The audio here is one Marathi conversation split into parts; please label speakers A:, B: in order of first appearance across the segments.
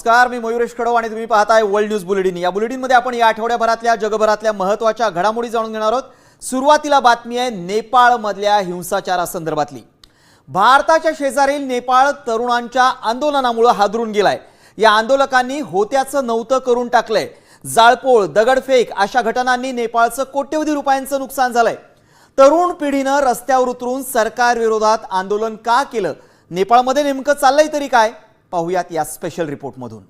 A: नमस्कार मी मयुरेश कडव आणि तुम्ही पाहताय वर्ल्ड न्यूज बुलेटिन. या बुलेटिनमध्ये आपण या आठवड्याभरातल्या जगभरातल्या महत्त्वाच्या घडामोडी जाणून घेणार आहोत. सुरुवातीला बातमी आहे नेपाळमधल्या हिंसाचारासंदर्भातली. भारताच्या शेजारील नेपाळ तरुणांच्या आंदोलनामुळं हादरून गेलाय. या आंदोलकांनी होत्याचं नव्हतं करून टाकलंय. जाळपोळ दगडफेक अशा घटनांनी नेपाळचं कोट्यवधी रुपयांचं नुकसान झालंय. तरुण पिढीनं रस्त्यावर उतरून सरकार विरोधात आंदोलन का केलं? नेपाळमध्ये नेमकं चाललंय तरी काय? पाहूयात या स्पेशल रिपोर्टमधून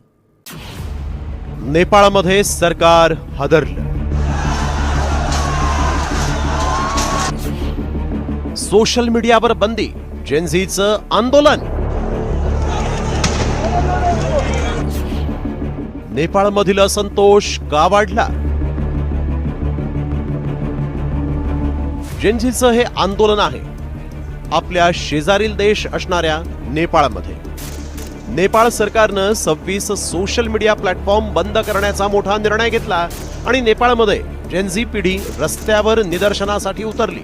B: नेपाळमध्ये सरकार हादरलं. सोशल मीडियावर बंदी जेनझीचं आंदोलन. नेपाळमधील असंतोष का वाढला? जेनझीचं हे आंदोलन आहे. आपल्या शेजारील देश असणाऱ्या नेपाळमध्ये. नेपाळ सरकारनं सव्वीस सोशल मीडिया प्लॅटफॉर्म बंद करण्याचा मोठा निर्णय घेतला आणि नेपाळमध्ये जेनझी पिढी रस्त्यावर निदर्शनासाठी उतरली.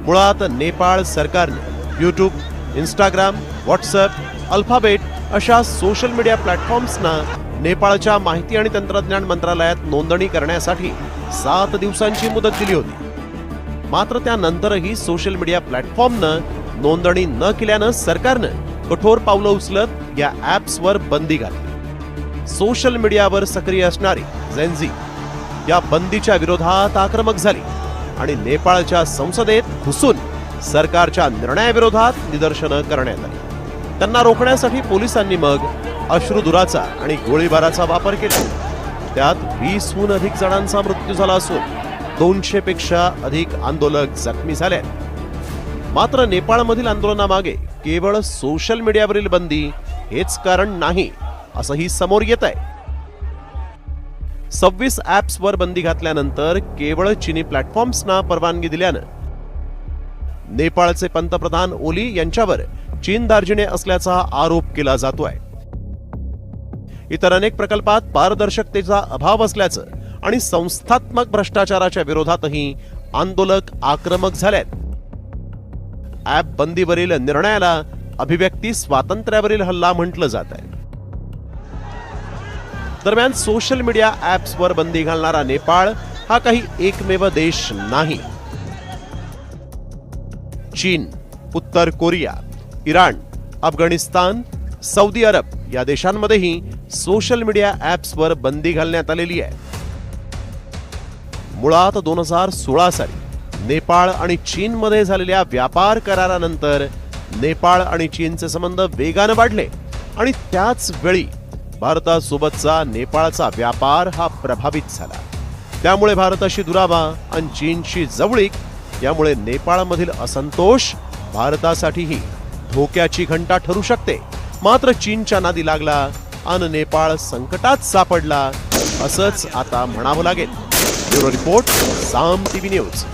B: मुळात नेपाळ सरकारनं यूट्यूब इंस्टाग्राम व्हॉट्सअप अल्फाबेट अशा सोशल मीडिया प्लॅटफॉर्म्सना नेपाळच्या माहिती आणि तंत्रज्ञान मंत्रालयात नोंदणी करण्यासाठी सात दिवसांची मुदत दिली होती. मात्र त्यानंतरही सोशल मीडिया प्लॅटफॉर्मनं नोंदणी न केल्यानं सरकारनं कठोर पावलं उचलत या ॲप्सवर बंदी घातली. सोशल मीडियावर सक्रिय असणारी झेनझी या बंदीच्या विरोधात आक्रमक झाली आणि नेपाळच्या संसदेत घुसून सरकारच्या निर्णयाविरोधात निदर्शनं करण्यात आली. त्यांना रोखण्यासाठी पोलिसांनी मग अश्रुधुराचा आणि गोळीबाराचा वापर केला. त्यात वीसहून अधिक जणांचा मृत्यू झाला असून दोनशे पेक्षा अधिक आंदोलक जखमी झाले आहेत. मात्र नेपाळमधील आंदोलनामागे केवळ सोशल मीडियावरील बंदी हेच कारण नाही असंही समोर येत आहे. सव्वीस ऍप्सवर बंदी घातल्यानंतर केवळ चिनी प्लॅटफॉर्म्सना परवानगी दिल्यानं नेपाळचे पंतप्रधान ओली यांच्यावर चीन दार्जिने असल्याचा आरोप केला जातोय. इतर अनेक प्रकल्पात पारदर्शकतेचा अभाव असल्याचं आणि संस्थात्मक भ्रष्टाचाराच्या विरोधातही आंदोलक आक्रमक झाल्यात ऍप बंदीवरील निर्णयाला अभिव्यक्ती स्वातंत्र्यावरील हल्ला म्हटलं जात आहे. दरम्यान सोशल मीडिया ॲप्सवर बंदी घालणारा नेपाळ हा काही एकमेव देश नाही. चीन उत्तर Korea Iran Afghanistan Saudi Arab या देशांमध्येही सोशल मीडिया ॲप्सवर बंदी घालण्यात आलेली आहे. मुळात दोन हजार सोळा साली नेपाळ आणि चीनमध्ये झालेल्या व्यापार करारानंतर नेपाळ आणि चीनचे संबंध वेगानं वाढले. आणि त्याच वेळी भारतासोबतचा नेपाळचा व्यापार हा प्रभावित झाला. त्यामुळे भारताशी दुरावा आणि चीनशी जवळीक यामुळे नेपाळमधील असंतोष भारतासाठीही धोक्याची घंटा ठरू शकते. मात्र चीनच्या नादी लागला आणि नेपाळ संकटात सापडला असंच आता म्हणावं लागेल. Bureau report Saam TV news.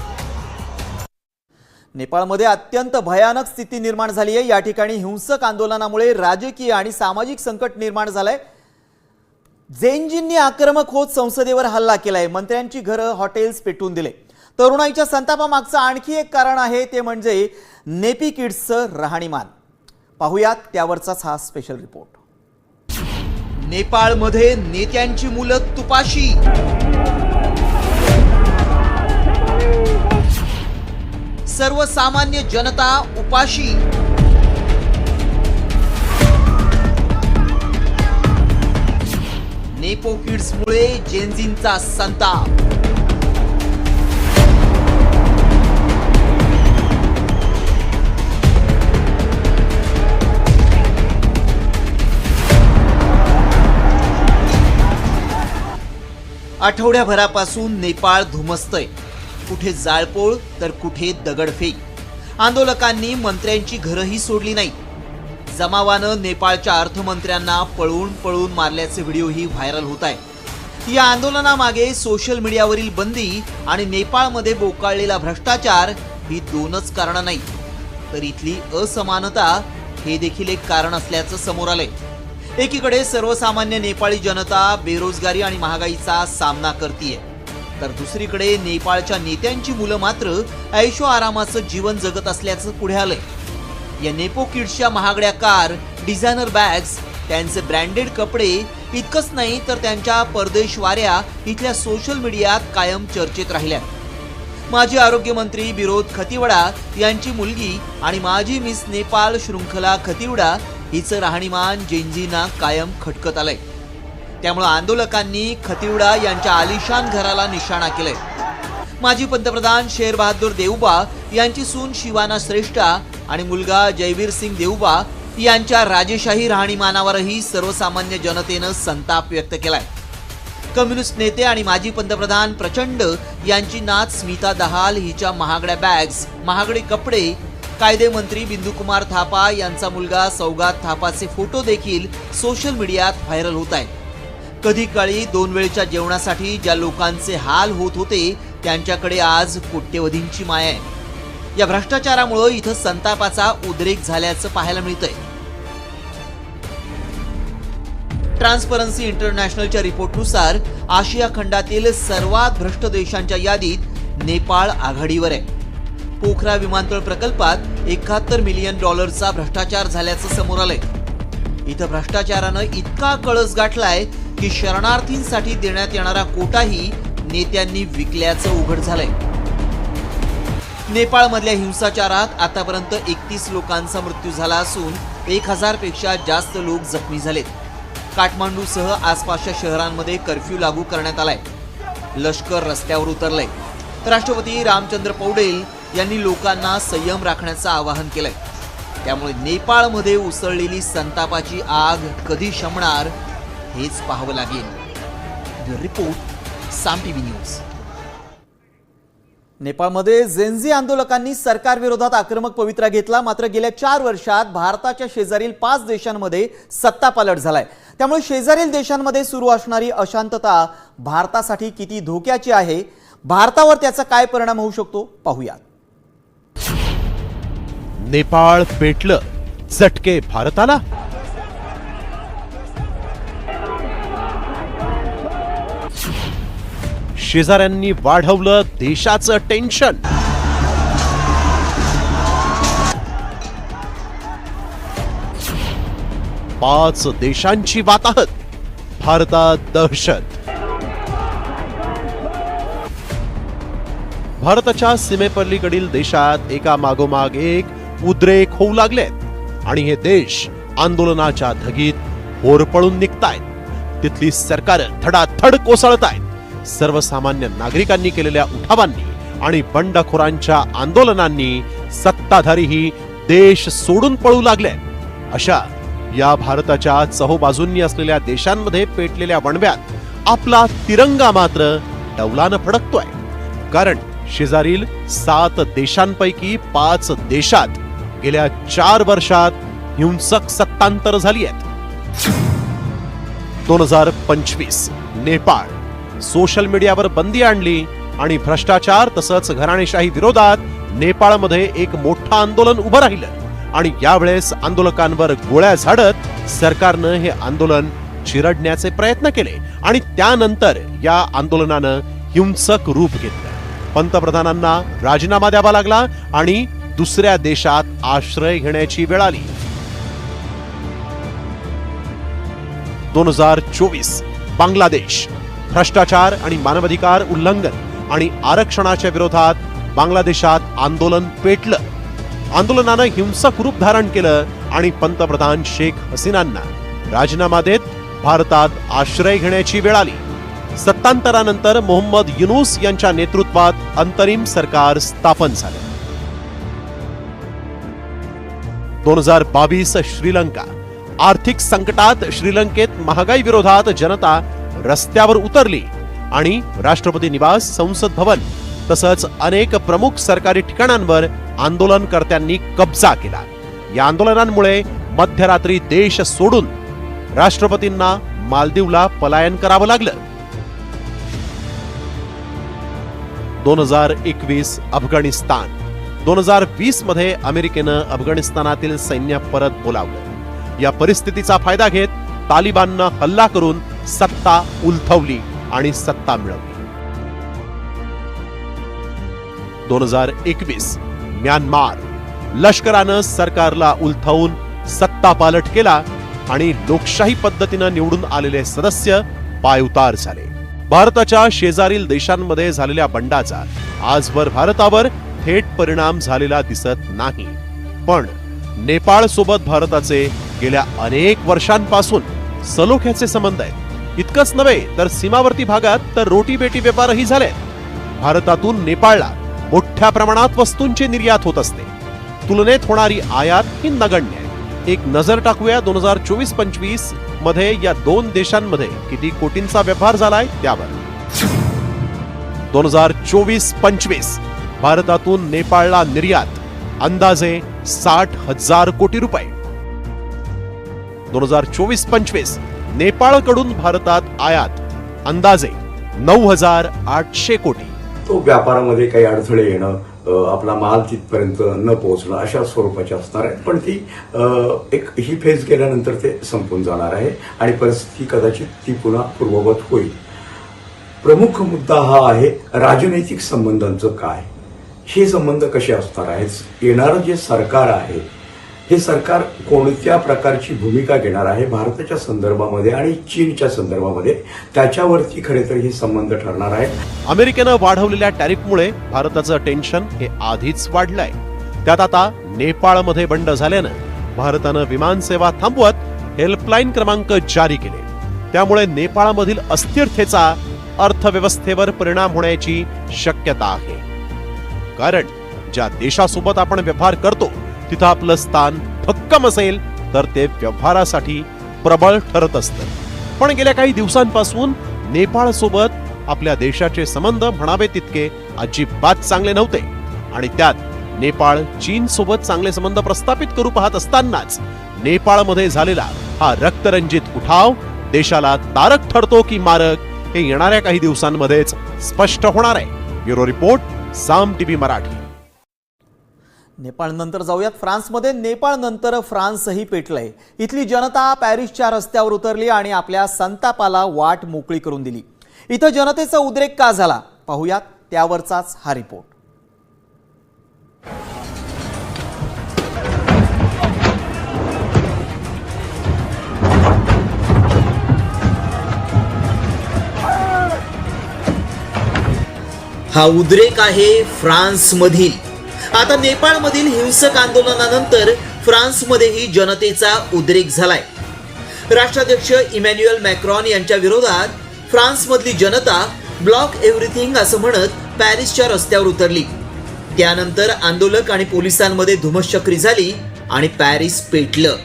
A: नेपाळमध्ये अत्यंत भयानक स्थिती निर्माण झाली आहे. या ठिकाणी हिंसक आंदोलनामुळे राजकीय आणि सामाजिक संकट निर्माण झालंय. जैनजींनी आक्रमक होत संसदेवर हल्ला केलाय. मंत्र्यांची घरं हॉटेल्स पेटून दिले. तरुणाईच्या संतापामागचं आणखी एक कारण आहे ते म्हणजे नेपी किड्सचं राहणीमान. पाहूयात त्यावरचाच हा स्पेशल रिपोर्ट नेपाळमध्ये नेत्यांची मुलं तुपाशी. सर्वसामान्य जनता उपाशी. नेपो किड्समुळे जेन्झींचा संताप. आठवड्याभरापासून नेपाळ धुमसतय. कुठे जाळपोळ तर कुठे दगडफेक. आंदोलकांनी मंत्र्यांची घरंही सोडली नाही. जमावानं नेपाळच्या अर्थमंत्र्यांना पळून पळून मारल्याचे व्हिडिओही व्हायरल होत आहे. या आंदोलनामागे सोशल मीडियावरील बंदी आणि नेपाळमध्ये बोकाळलेला भ्रष्टाचार ही दोनच कारणं नाही. तर इथली असमानता हे देखील एक कारण असल्याचं समोर आलंय. एकीकडे सर्वसामान्य नेपाळी जनता बेरोजगारी आणि महागाईचा सामना करतीये. तर दुसरीकडे नेपाळच्या नेत्यांची मुलं मात्र ऐशो आरामाचं जीवन जगत असल्याचं पुढे आलंय. या नेपो किड्सच्या महागड्या कार डिझायनर बॅग्स त्यांचे ब्रँडेड कपडे इतकंच नाही तर त्यांच्या परदेश वाऱ्या इथल्या सोशल मीडियात कायम चर्चेत राहिल्या. माजी आरोग्यमंत्री विरोध खतिवडा यांची मुलगी आणि माजी मिस नेपाळ शृंखला खतिवडा हिचं राहणीमान जेंजीना कायम खटकत आलंय. त्यामुळे आंदोलकांनी खतिवडा यांच्या आलिशान घराला निशाणा केलंय. माजी पंतप्रधान शेर बहादूर देऊबा यांची सून शिवाना श्रेष्ठा आणि मुलगा जयवीर सिंग देऊबा यांच्या राजेशाही राहणीमानावरही सर्वसामान्य जनतेनं संताप व्यक्त केलाय. कम्युनिस्ट नेते आणि माजी पंतप्रधान प्रचंड यांची नात स्मिता दहाल हिच्या महागड्या बॅग्स महागडे कपडे कायदे मंत्री बिंदुकुमार थापा यांचा मुलगा सौगात थापाचे फोटो देखील सोशल मीडियात व्हायरल होत आहेत. कधी काळी दोन वेळच्या जेवणासाठी ज्या लोकांचे हाल होत होते त्यांच्याकडे आज कोट्यवधींची माया आहे. या भ्रष्टाचारामुळं इथं संतापाचा उद्रेक झाल्याचं पाहायला मिळतंय. ट्रान्सपरन्सी इंटरनॅशनलच्या रिपोर्टनुसार आशिया खंडातील सर्वात भ्रष्ट देशांच्या यादीत नेपाळ आघाडीवर आहे. पोखरा विमानतळ प्रकल्पात एकाहत्तर मिलियन डॉलरचा भ्रष्टाचार झाल्याचं समोर आलंय. इथं भ्रष्टाचारानं इतका कळस गाठलाय की शरणार्थींसाठी देण्यात येणारा कोटाही नेत्यांनी विकल्याचं उघड झालंय. नेपाळमधल्या हिंसाचारात आतापर्यंत एकतीस लोकांचा मृत्यू झाला असून एक हजारपेक्षा जास्त लोक जखमी झालेत. काठमांडूसह आसपासच्या शहरांमध्ये कर्फ्यू लागू करण्यात आलाय. लष्कर रस्त्यावर उतरलंय. राष्ट्रपती रामचंद्र पौडेल यांनी लोकांना संयम राखण्याचं आवाहन केलंय. त्यामुळे नेपाळमध्ये उसळलेली संतापाची आग कधी शमणार हेच पाहावं लागेल. रिपोर्ट साम टीव्ही न्यूज नेपाळमध्ये झेन्झी आंदोलकांनी सरकार विरोधात आक्रमक पवित्रा घेतला. मात्र गेल्या चार वर्षात भारताच्या शेजारील पाच देशांमध्ये सत्तापालट झालाय. त्यामुळे शेजारील देशांमध्ये सुरू असणारी अशांतता भारतासाठी किती धोक्याची आहे भारतावर त्याचा काय परिणाम होऊ शकतो पाहूयात.
B: नेपाळ पेटलं. चटके भारताला? शेजाऱ्यांनी वाढवलं देशाचं टेन्शन. पाच देशांची वाताहत. भारतात दहशत. भारताच्या सीमेपल्लीकडील देशात एका मागोमाग एक उद्रेक होऊ लागलेत. आणि हे देश आंदोलनाच्या धगीत होरपळून निघतायत. तिथली सरकार धडाधड कोसळतायत. सर्वसामान्य नागरिकांनी केलेल्या उठावांनी आणि बंडखोरांच्या आंदोलनांनी सत्ताधारीही देश सोडून पळू लागले. अशा या भारताच्या चहोबाजूंनी असलेल्या देशांमध्ये पेटलेल्या वणव्यात आपला तिरंगा मात्र डौलानं फडकतोय. कारण शेजारील सात देशांपैकी पाच देशात गेल्या चार वर्षात हिंसक सत्तांतर झाली आहेत. दोन हजार पंचवीस नेपाळ सोशल मीडियावर बंदी आणली आणि भ्रष्टाचार तसंच घराणेशाही विरोधात नेपाळमध्ये एक मोठं आंदोलन उभं राहिलं. आणि यावेळेस आंदोलकांवर गोळ्या झाडत सरकारनं हे आंदोलन चिरडण्याचे प्रयत्न केले आणि त्यानंतर या आंदोलनानं हिंसक रूप घेतलं. पंतप्रधानांना राजीनामा द्यावा लागला आणि दुसऱ्या देशात आश्रय घेण्याची वेळ आली. दोन हजार चोवीस बांगलादेश. भ्रष्टाचार आणि मानवाधिकार उल्लंघन आणि आरक्षणाच्या विरोधात बांगलादेशात आंदोलन पेटलं. आंदोलनानं हिंसक रूप धारण केलं आणि पंतप्रधान शेख हसीनांना राजीनामा देत भारतात आश्रय घेण्याची वेळ आली. सत्तांतरानंतर मोहम्मद युनुस यांच्या नेतृत्वात अंतरिम सरकार स्थापन झालं. दोन हजार बावीस श्रीलंका. आर्थिक संकटात श्रीलंकेत महागाई विरोधात जनता रस्त्यावर उतरली आणि राष्ट्रपती निवास संसद भवन तसंच अनेक प्रमुख सरकारी ठिकाणांवर आंदोलनकर्त्यांनी कब्जा केला. या आंदोलनांमुळे मध्यरात्री देश सोडून राष्ट्रपतींना मालदीवला पलायन करावं लागलं. दोन हजार एकवीस अफगाणिस्तान. दोन हजार वीसमध्ये अमेरिकेनं अफगाणिस्तानातील सैन्य परत बोलावलं. या परिस्थितीचा फायदा घेत तालिबाननं हल्ला करून सत्ता उलथवली आणि सत्ता मिळवली. दोन हजार एकवीस म्यानमार लष्करानं सरकारला उलथवून सत्ता पालट केला आणि लोकशाही पद्धतीनं निवडून आलेले सदस्य पायउतार झाले. भारताच्या शेजारील देशांमध्ये झालेल्या बंडाचा आजवर भारतावर थेट परिणाम झालेला दिसत नाही. पण नेपाळ सोबत भारताचे गेल्या अनेक वर्षांपासून सलोख्याचे संबंध आहेत. इतकंच नव्हे तर सीमावर्ती भागात तर रोटी बेटी व्यापारही झाले. भारतातून नेपाळला मोठ्या प्रमाणात वस्तूंची निर्यात होत असते. तुलनेत होणारी आयात ही नगण्य आहे. एक नजर टाकूया दोन हजार चोवीस पंचवीसमध्ये या दोन देशांमध्ये किती कोटींचा व्यापार झालाय त्यावर. दोन हजार चोवीस पंचवीस भारतातून नेपाळला निर्यात अंदाजे साठ हजार कोटी रुपये. दोन हजार चोवीस पंचवीस नेपाळकडून भारतात आयात. अंदाजे नऊ हजार आठशे कोटी.
C: तो व्यापारामध्ये काही अडथळे येणं आपला माल तिथपर्यंत न पोहोचणं अशा स्वरूपाचे असणार आहे. पण ती एक ही फेज गेल्यानंतर ते संपून जाणार आहे आणि परिस्थिती कदाचित ती पुन्हा पूर्ववत होईल. प्रमुख मुद्दा हा आहे राजनैतिक संबंधांचं काय? हे संबंध कसे असणार आहेत? येणारं जे सरकार आहे हे सरकार कोणत्या प्रकारची भूमिका घेणार आहे भारताच्या संदर्भामध्ये आणि चीनच्या संदर्भामध्ये? त्याच्यावरती खरे तर हे संबंध ठरणार आहेत
B: अमेरिकेनं वाढवलेल्या टॅरिफमुळे भारताचं टेन्शन हे आधीच वाढलंय. त्यात आता नेपाळमध्ये बंड झाल्यानं भारतानं विमानसेवा थांबवत हेल्पलाईन क्रमांक जारी केले. त्यामुळे नेपाळमधील अस्थिरतेचा अर्थव्यवस्थेवर परिणाम होण्याची शक्यता आहे. कारण ज्या देशासोबत आपण व्यवहार करतो तिथं आपलं स्थान भक्कम असेल तर ते व्यवहारासाठी प्रबळ ठरत असतं. पण गेल्या काही दिवसांपासून नेपाळसोबत आपल्या देशाचे संबंध म्हणावे तितके अजिबात चांगले नव्हते. आणि त्यात नेपाळ चीन सोबत चांगले संबंध प्रस्थापित करू पाहत असतानाच नेपाळमध्ये झालेला हा रक्तरंजित उठाव देशाला तारक ठरतो की मारक हे येणाऱ्या काही दिवसांमध्येच स्पष्ट होणार आहे. Bureau report Saam TV Marathi.
A: नेपाळनंतर जाऊयात. फ्रान्समध्ये नेपाळनंतर फ्रान्सही पेटलंय. इथली जनता पॅरिसच्या रस्त्यावर उतरली आणि आपल्या संतापाला वाट मोकळी करून दिली. इथं जनतेचा उद्रेक का झाला? पाहूयात त्यावरचाच हा रिपोर्ट. हा उद्रेक आहे फ्रान्समधील. आता नेपाळमधील हिंसक आंदोलनानंतर फ्रान्समध्येही जनतेचा उद्रेक झालाय. राष्ट्राध्यक्ष इमॅन्युएल मॅक्रॉन यांच्या विरोधात फ्रान्समधली जनता ब्लॉक एव्हरीथिंग असं म्हणत पॅरिसच्या रस्त्यावर उतरली. त्यानंतर आंदोलक आणि पोलिसांमध्ये धुमश्चक्री झाली आणि पॅरिस पेटलं.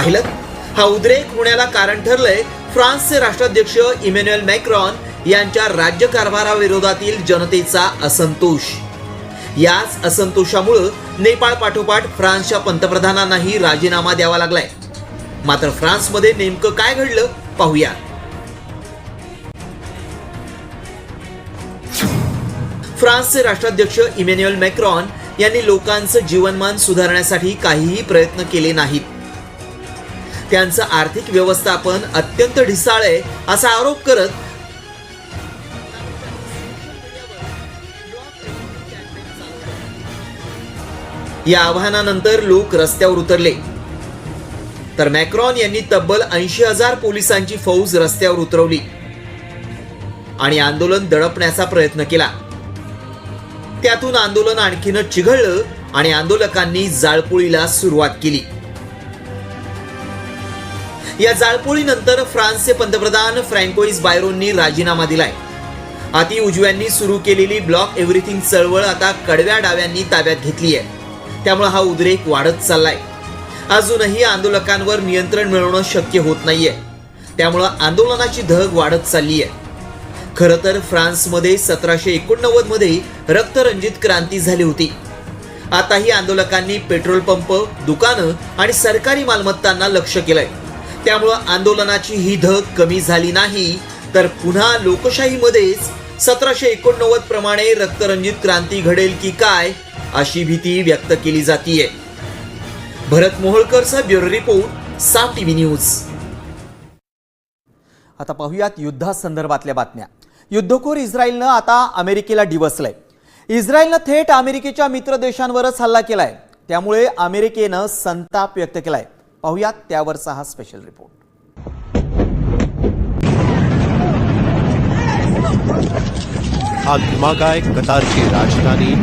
A: पाहिलं. हा उद्रेक होण्याला कारण ठरलंय फ्रान्सचे राष्ट्राध्यक्ष इमॅन्युएल मॅक्रॉन यांच्या राज्यकारभाराविरोधातील जनतेचा असंतोष. याच असंतोषामुळं नेपाळ पाठोपाठ फ्रान्सच्या पंतप्रधानांनाही राजीनामा द्यावा लागलाय. मात्र फ्रान्समध्ये नेमकं काय घडलं पाहूया. फ्रान्सचे राष्ट्राध्यक्ष इमॅन्युएल मॅक्रॉन यांनी लोकांचं जीवनमान सुधारण्यासाठी काहीही प्रयत्न केले नाहीत. त्यांचं आर्थिक व्यवस्थापन अत्यंत ढिसाळ आहे असा आरोप करत या आव्हानानंतर लोक रस्त्यावर उतरले. तर मॅक्रॉन यांनी तब्बल ऐंशी हजार पोलिसांची फौज रस्त्यावर उतरवली आणि आंदोलन दडपण्याचा प्रयत्न केला. त्यातून आंदोलन आणखीनच चिघळलं आणि आंदोलकांनी जाळपोळीला सुरुवात केली. या जाळपोळीनंतर फ्रान्सचे पंतप्रधान फ्रँकोइस बायरोननी राजीनामा दिलाय. अति उजव्यांनी सुरू केलेली ब्लॉक एव्हरीथिंग चळवळ आता कडव्या डाव्यांनी ताब्यात घेतली आहे त्यामुळे हा उद्रेक वाढत चाललाय. अजूनही आंदोलकांवर नियंत्रण मिळवणं शक्य होत नाहीये. त्यामुळं आंदोलनाची धग वाढत चालली आहे खरं तर फ्रान्समध्ये सतराशे एकोणनव्वदमध्ये रक्तरंजित क्रांती झाली होती. आताही आंदोलकांनी पेट्रोल पंप दुकानं आणि सरकारी मालमत्तांना लक्ष केलंय. त्यामुळं आंदोलनाची ही धग कमी झाली नाही. तर पुन्हा लोकशाहीमध्येच सतराशे एकोणनव्वद प्रमाणे रक्तरंजित क्रांती घडेल की काय अशी भीती व्यक्त केली जातीये. Bharat मोहोळकरचा bureau report Saam TV news. आता पाहूयात युद्धासंदर्भातल्या बातम्या. युद्धखोर इस्रायलनं आता अमेरिकेला डिवसलंय. इस्रायलनं थेट अमेरिकेच्या मित्र देशांवरच हल्ला केलाय. त्यामुळे अमेरिकेनं संताप व्यक्त केलाय. पाहूयात त्यावरचा हा स्पेशल रिपोर्ट
B: हा धमाका आहे कतारची राजधानी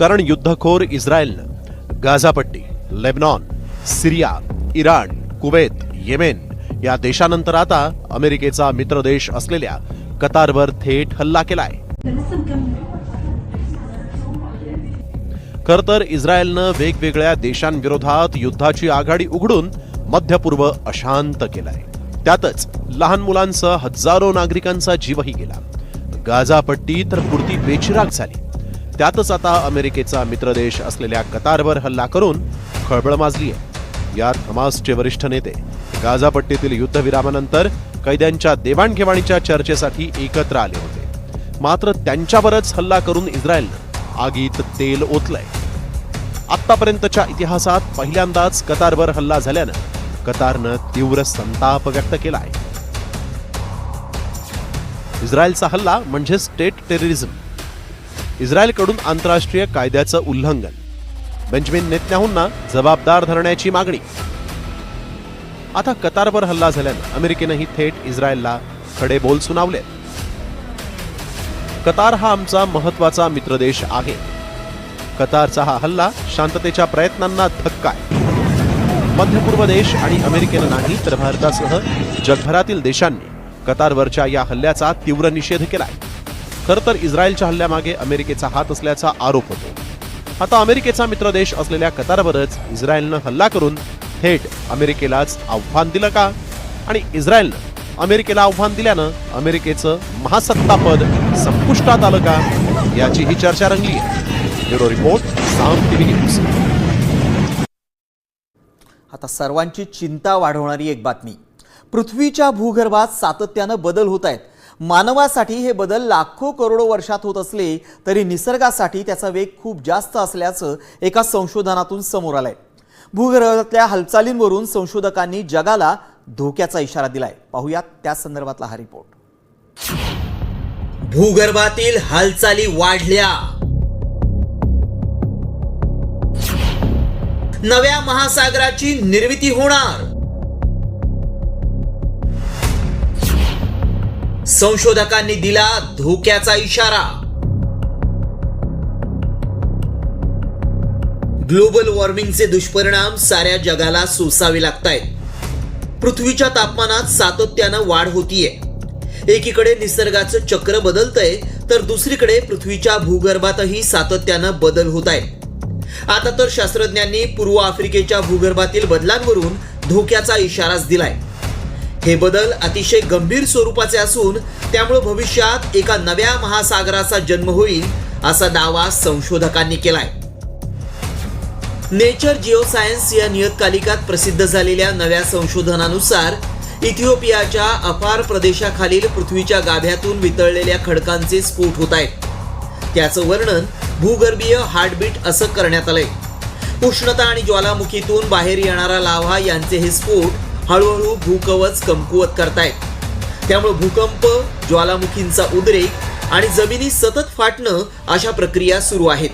B: कारण युद्धखोर इस्रायलनं गाझापट्टी Lebanon Syria Iran Kuwait Yemen या देशानंतर आता अमेरिकेचा मित्र देश असलेल्या कतारवर थेट हल्ला केलाय. खर तर इस्रायलनं वेगवेगळ्या देशांविरोधात युद्धाची आघाडी उघडून मध्यपूर्व अशांत केलाय. त्यातच लहान मुलांसह हजारो नागरिकांचा जीवही गेला. गाझा पट्टी तर पुरती बेचिराग झाली. त्यातच आता अमेरिकेचा मित्रदेश असलेल्या कतारवर हल्ला करून खळबळ माजली आहे यात हमासचे वरिष्ठ नेते गाझा पट्टीतील युद्धविरामानंतर कैद्यांच्या देवाणघेवाणीच्या चर्चेसाठी एकत्र आले होते. मात्र त्यांच्यावरच हल्ला करून इस्रायलनं आगीत तेल ओतलंय. आतापर्यंतच्या इतिहासात पहिल्यांदाच कतारवर हल्ला झाल्यानं कतारनं तीव्र संताप व्यक्त केला आहे इस्रायलचा हल्ला म्हणजे स्टेट टेररिझम. इस्रायलकडून आंतरराष्ट्रीय कायद्याचं उल्लंघन. बेंजमिन नेतन्याहूंना जबाबदार धरण्याची मागणी. आता कतारवर हल्ला झाल्यानं अमेरिकेनंही थेट इस्रायलला खडे बोल सुनावले कतार हा आमचा महत्त्वाचा मित्रदेश आहे. कतारचा हा हल्ला शांततेच्या प्रयत्नांना धक्का आहे. मध्य पूर्व देश आणि अमेरिकेनं नाही तर भारतासह जगभरातील देशांनी कतारवरच्या या हल्ल्याचा तीव्र निषेध केलाय. खरं तर इस्रायलच्या हल्ल्यामागे अमेरिकेचा हात असल्याचा आरोप होतो. आता अमेरिकेचा मित्र देश असलेल्या कतारवरच इस्रायलनं हल्ला करून थेट अमेरिकेलाच आव्हान दिलं का? आणि इस्रायलनं अमेरिकेला आव्हान दिल्यानं अमेरिकेचं महासत्तापद संपुष्टात आलं का? याची ही चर्चा रंगली आहे. Bureau report Saam TV news.
A: आता सर्वांची चिंता वाढवणारी एक बातमी. पृथ्वीच्या भूगर्भात सातत्यानं बदल होत आहेत. मानवासाठी हे बदल लाखो करोडो वर्षात होत असले तरी निसर्गासाठी त्याचा वेग खूप जास्त असल्याचं एका संशोधनातून समोर आलंय. भूगर्भातल्या हालचालींवरून संशोधकांनी जगाला धोक्याचा इशारा दिलाय. पाहूयात त्या संदर्भातला हा रिपोर्ट. भूगर्भातील हालचाली वाढल्या. नव्या महासागराची निर्मिती होणार. संशोधकांनी दिला धोक्याचा इशारा. ग्लोबल वॉर्मिंगचे दुष्परिणाम साऱ्या जगाला सोसावे लागतायत. पृथ्वीच्या तापमानात सातत्यानं वाढ होतीये. एकीकडे निसर्गाचं चक्र बदलतंय तर दुसरीकडे पृथ्वीच्या भूगर्भातही सातत्यानं बदल होत आहे आता तर शास्त्रज्ञांनी पूर्व आफ्रिकेच्या भूगर्भातील बदलांवरून धोक्याचा इशाराच दिलाय. हे बदल अतिशय गंभीर स्वरूपाचे असून त्यामुळे भविष्यात एका नव्या महासागराचा जन्म होईल असा दावा संशोधकांनी केलाय. नेचर जिओसायन्स या नियतकालिकात प्रसिद्ध झालेल्या नव्या संशोधनानुसार इथिओपियाच्या अफार प्रदेशाखालील पृथ्वीच्या गाभ्यातून वितळलेल्या खडकांचे स्फोट होत आहेत. त्याचं वर्णन भूगर्भीय हार्टबीट असं करण्यात आलंय. उष्णता आणि ज्वालामुखीतून बाहेर येणारा लाव्हा यांचे हे स्फोट हळूहळू भूकवच कमकुवत करतायत. त्यामुळे भूकंप ज्वालामुखींचा उद्रेक आणि जमिनी सतत फाटणं अशा प्रक्रिया सुरू आहेत.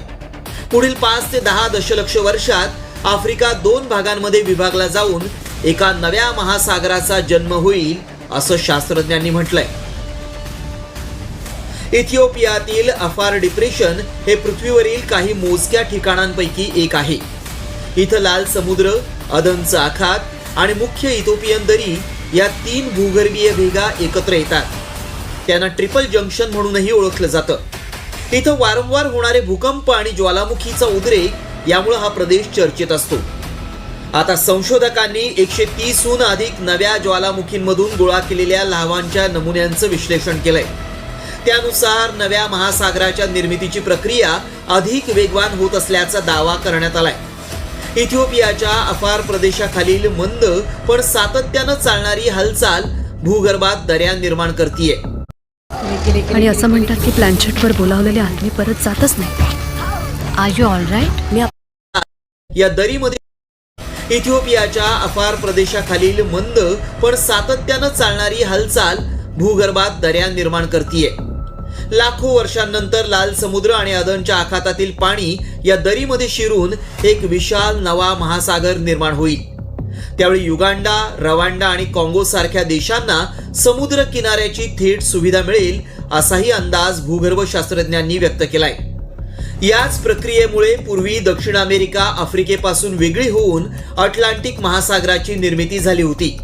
A: पुढील पाच ते दहा दशलक्ष वर्षात आफ्रिका दोन भागांमध्ये विभागला जाऊन एका नव्या महासागराचा जन्म होईल असं शास्त्रज्ञांनी म्हटलंय. इथिओपियातील अफार डिप्रेशन हे पृथ्वीवरील काही मोजक्या ठिकाणांपैकी एक आहे. इथं लाल समुद्र अदनचं आखात आणि मुख्य इथोपियन दरी या तीन भूगर्भीय भेगा एकत्र येतात. त्यांना ट्रिपल जंक्शन म्हणूनही ओळखलं जातं. इथं वारंवार होणारे भूकंप आणि ज्वालामुखीचा उद्रेक यामुळे हा प्रदेश चर्चेत असतो. आता संशोधकांनी एकशे तीसहून अधिक नव्या ज्वालामुखींमधून गोळा केलेल्या लावांच्या नमुन्यांचं विश्लेषण केलंय. त्यानुसार नव्या महासागराच्या निर्मितीची प्रक्रिया अधिक वेगवान होत असल्याचा दावा करण्यात आलाय. इथिओपियाच्या अफार प्रदेशाखालील मंद पण सातत्यानं चालणारी हालचाल भूगर्भात दर्या निर्माण करतीये.
D: आणि असं म्हणतात की प्लॅनचेटवर बोलावलेले आदमी परत जातच नाही आर यू ऑल राईट मी
A: या दरीमध्ये इथिओपियाच्या अफार प्रदेशाखालील मंद पण सातत्यानं चालणारी हालचाल भूगर्भात दर्या निर्माण करतीये. लाखो वर्षांनंतर लाल समुद्र आणि अदनच्या आखातातील पाणी या दरीमध्ये शिरून एक विशाल नवा महासागर निर्माण होईल. त्यावेळी युगांडा रवांडा आणि काँगो सारख्या देशांना समुद्र किनाऱ्याची थेट सुविधा मिळेल असाही अंदाज भूगर्भशास्त्रज्ञांनी व्यक्त केलाय. याच प्रक्रियेमुळे पूर्वी दक्षिण अमेरिका आफ्रिकेपासून वेगळी होऊन अटलांटिक महासागराची निर्मिती झाली होती.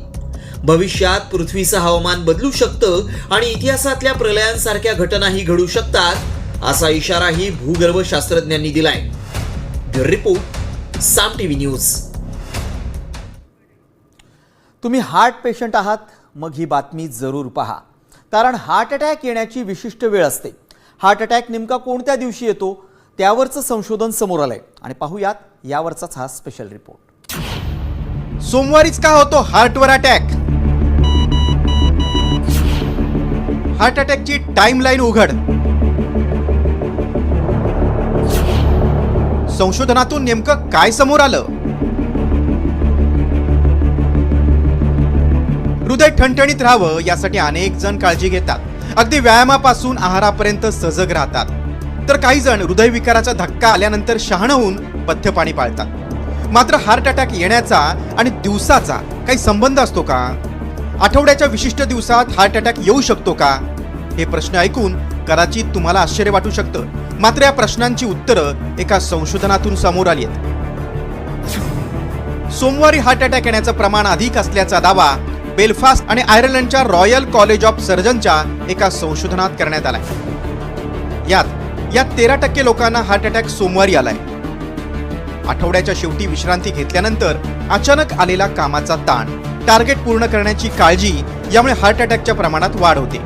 A: भविष्यात पृथ्वीचं हवामान बदलू शकतं आणि इतिहासातल्या प्रलयांसारख्या घटनाही घडू शकतात असा इशाराही भूगर्भ शास्त्रज्ञांनी दिलाय रिपोर्ट साम टीव्ही न्यूज. तुम्ही हार्ट पेशंट आहात मग ही बातमी जरूर पहा. कारण हार्ट अटॅक येण्याची विशिष्ट वेळ असते. हार्ट अटॅक नेमका कोणत्या दिवशी येतो त्यावरचं संशोधन समोर आलंय. आणि पाहूयात यावरचाच हा स्पेशल रिपोर्ट.
E: सोमवारीच का होतो हार्टवर अटॅक? हार्ट अटॅकची टाइमलाईन उघड. संशोधनातून नेमकं काय समोर आलं? हृदय ठणठणीत राहावं यासाठी अनेक जण काळजी घेतात. अगदी व्यायामापासून आहारापर्यंत सजग राहतात. तर काही जण हृदयविकाराचा धक्का आल्यानंतर शहाण होऊन पथ्य पाणी पाळतात. मात्र हार्ट अटॅक येण्याचा आणि दिवसाचा काही संबंध असतो का? आठवड्याच्या विशिष्ट दिवसात हार्ट अटॅक येऊ शकतो का? हे प्रश्न ऐकून कदाचित तुम्हाला आश्चर्य वाटू शकतं. मात्र या प्रश्नांची उत्तरं एका संशोधनातून समोर आली आहेत. सोमवारी हार्ट अटॅक येण्याचं प्रमाण अधिक असल्याचा दावा बेलफास्ट आणि आयर्लंडच्या रॉयल कॉलेज ऑफ सर्जनच्या एका संशोधनात करण्यात आलाय. यात या तेरा टक्के लोकांना हार्ट अटॅक सोमवारी आलाय. आठवड्याच्या शेवटी विश्रांती घेतल्यानंतर अचानक आलेला कामाचा ताण. टार्गेट पूर्ण करण्याची काळजी यामुळे हार्ट अटॅकच्या प्रमाणात वाढ होते.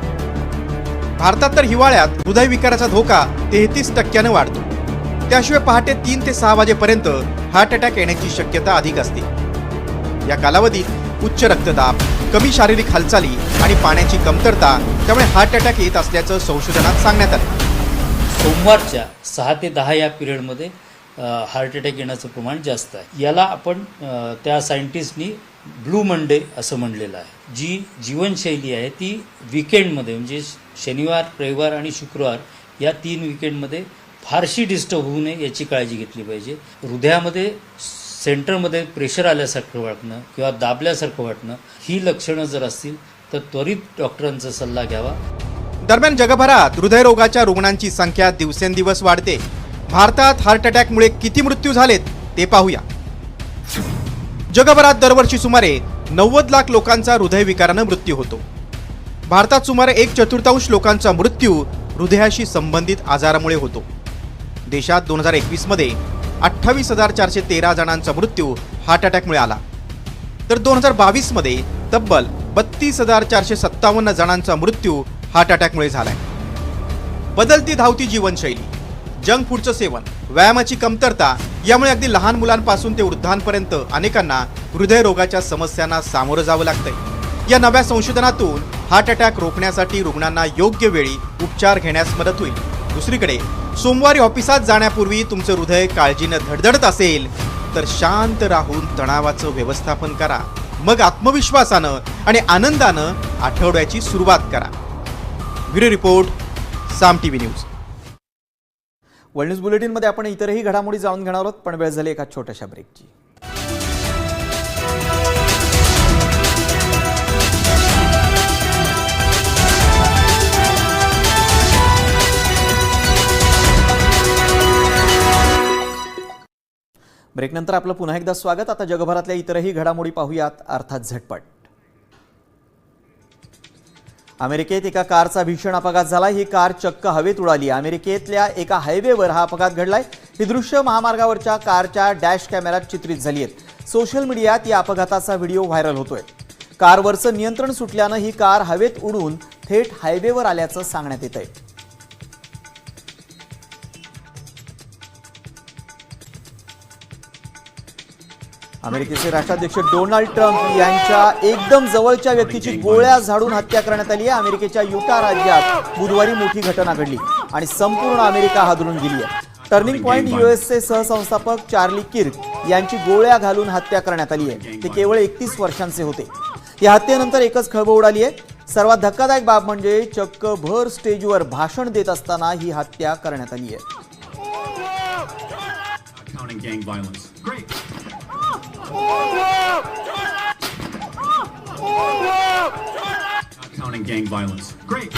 E: भारतात तर हिवाळ्यात हृदयविकाराचा धोका तेहतीस टक्क्यानं वाढतो. त्याशिवाय पहाटे तीन ते सहा वाजेपर्यंत हार्ट अटॅक येण्याची शक्यता अधिक असते. या कालावधीत उच्च रक्तदाब कमी शारीरिक हालचाली आणि पाण्याची कमतरता त्यामुळे हार्ट अटॅक येत असल्याचं संशोधनात सांगण्यात आलं.
F: सोमवारच्या सहा ते दहा या पिरियडमध्ये हार्ट अटॅक येण्याचं प्रमाण जास्त आहे. याला आपण त्या सायंटिस्टनी ब्लू मंडे असं म्हणलेलं आहे. जी जीवनशैली आहे ती विकेंडमध्ये म्हणजे शनिवार रविवार आणि शुक्रवार या तीन विकेंडमध्ये फारशी डिस्टर्ब होऊ नये याची काळजी घेतली पाहिजे. हृदयामध्ये सेंटरमध्ये प्रेशर आल्यासारखं वाटणं किंवा दाबल्यासारखं वाटणं ही लक्षणं जर असतील तर त्वरित डॉक्टरांचा सल्ला घ्यावा.
E: दरम्यान जगभरात हृदयरोगाच्या रुग्णांची संख्या दिवसेंदिवस वाढते. भारतात हार्ट अटॅकमुळे किती मृत्यू झालेत ते पाहूया. जगभरात दरवर्षी सुमारे नव्वद लाख लोकांचा हृदयविकारानं मृत्यू होतो. भारतात सुमारे एक चतुर्थांश लोकांचा मृत्यू हृदयाशी संबंधित आजारामुळे होतो. देशात दोन हजार एकवीसमध्ये अठ्ठावीस हजार चारशे तेरा जणांचा मृत्यू हार्ट अटॅकमुळे आला. तर दोन हजार बावीसमध्ये तब्बल बत्तीस हजार चारशे सत्तावन्न जणांचा मृत्यू हार्ट अटॅकमुळे झालाय. बदलती धावती जीवनशैली जंक फूडचं सेवन व्यायामाची कमतरता यामुळे अगदी लहान मुलांपासून ते वृद्धांपर्यंत अनेकांना हृदयरोगाच्या समस्यांना सामोरं जावं लागतंय. या नव्या संशोधनातून हार्ट अटॅक रोखण्यासाठी रुग्णांना योग्य वेळी उपचार घेण्यास मदत होईल. दुसरीकडे सोमवारी ऑफिसात जाण्यापूर्वी तुमचं हृदय काळजीनं धडधडत असेल तर शांत राहून तणावाचं व्यवस्थापन करा. मग आत्मविश्वासानं आणि आनंदानं आठवड्याची सुरुवात करा. Bureau report Saam T V news.
A: World news बुलेटिनमध्ये आपण इतरही घडामोडी जाणून घेणार आहोत पण वेळ झाली एका छोट्याशा ब्रेकची ब्रेकनंतर आपलं पुन्हा एकदा स्वागत. आता जगभरातल्या इतरही घडामोडी पाहूयात. अर्थात झटपट. अमेरिकेत एका कारचा भीषण अपघात झाला ही कार चक्क हवेत उडाली अमेरिकेतल्या एका हायवेवर हा अपघात घडलाय. ही दृश्य महामार्गावरच्या कारच्या डॅश कॅमेऱ्यात चित्रित झाली आहेत. सोशल मीडियात या अपघाताचा व्हिडिओ व्हायरल होतोय. कारवरचं नियंत्रण सुटल्यानं ही कार हवेत उडून थेट हायवेवर आल्याचं सांगण्यात येत आहे अमेरिकेचे राष्ट्राध्यक्ष डोनाल्ड ट्रम्प यांच्या एकदम जवळच्या व्यक्तीची गोळ्या झाडून हत्या करण्यात आली आहे. अमेरिकेच्या युटा राज्यात बुधवारी मोठी घटना घडली आणि संपूर्ण अमेरिका हादरून गेली आहे.
G: टर्निंग पॉइंट युएसचे सहसंस्थापक चार्ली किर्क यांची गोळ्या घालून हत्या करण्यात आली आहे. ते केवळ एकतीस वर्षांचे होते. या हत्येनंतर एकच खळबळ उडाली आहे. सर्वात धक्कादायक बाब म्हणजे चक्क भर स्टेजवर भाषण देत असताना ही हत्या करण्यात आली आहे.
H: Not counting gang violence. Great.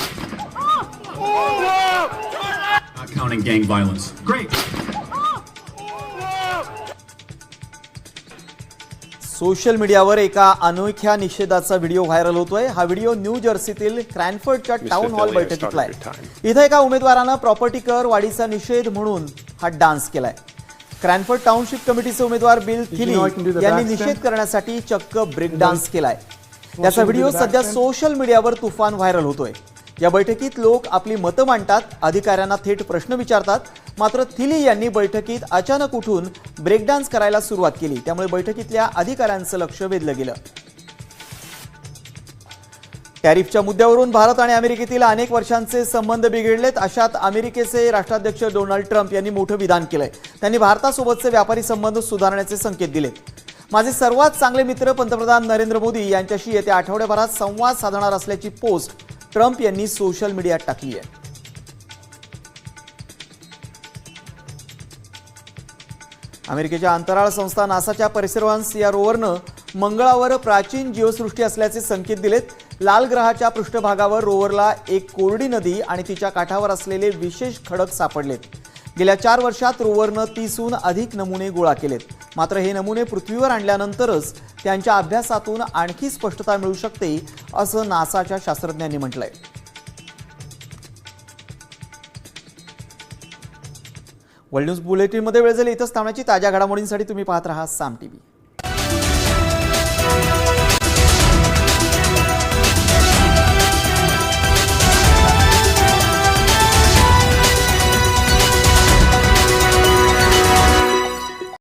H: Not counting gang violence. Great.
G: Social मीडियावर एका अनोख्या निषेधाचा व्हिडिओ व्हायरल होतोय हा व्हिडिओ न्यू जर्सीतील क्रॅनफर्डच्या टाउन हॉल बैठकीतला आहे इथं एका उमेदवारानं प्रॉपर्टी कर वाढीचा निषेध म्हणून हा डान्स केलाय क्रॅनफर्ड टाउनशिप कमिटीचे उमेदवार बिल थिली यांनी निषेध करण्यासाठी चक्क ब्रेक डान्स केलाय. त्याचा व्हिडिओ सध्या सोशल मीडियावर तुफान व्हायरल होतोय. या बैठकीत लोक आपली मतं मांडतात अधिकाऱ्यांना थेट प्रश्न विचारतात. मात्र थिली यांनी बैठकीत अचानक उठून ब्रेक डान्स करायला सुरुवात केली. त्यामुळे बैठकीतल्या अधिकाऱ्यांचं लक्ष वेधलं गेलं. टॅरिफच्या मुद्द्यावरून भारत आणि अमेरिकेतील अनेक वर्षांचे संबंध बिघडलेत. अशात अमेरिकेचे राष्ट्राध्यक्ष डोनाल्ड ट्रम्प यांनी मोठं विधान केलंय. त्यांनी भारतासोबतचे व्यापारी संबंध सुधारण्याचे संकेत दिलेत. माझे सर्वात चांगले मित्र पंतप्रधान नरेंद्र मोदी यांच्याशी येत्या आठवड्याभरात संवाद साधणार असल्याची पोस्ट ट्रम्प यांनी सोशल मीडियात टाकली आहे. अमेरिकेच्या अंतराळ संस्था नासाच्या परिसरवांस या रोवरनं मंगळावर प्राचीन जीवसृष्टी असल्याचे संकेत दिलेत. लाल ग्रहाच्या पृष्ठभागावर रोवरला एक कोरडी नदी आणि तिच्या काठावर असलेले विशेष खडक सापडलेत. गेल्या चार वर्षात रोवरनं तीसहून अधिक नमुने गोळा केलेत. मात्र हे नमुने पृथ्वीवर आणल्यानंतरच त्यांच्या अभ्यासातून आणखी स्पष्टता मिळू शकते असं नासाच्या शास्त्रज्ञांनी म्हटलंय. वर्ल्ड न्यूज बुलेटिनमध्ये वेळ झाली. इथंच थांबण्याची ताज्या घडामोडींसाठी तुम्ही पाहत राहा साम टीव्ही.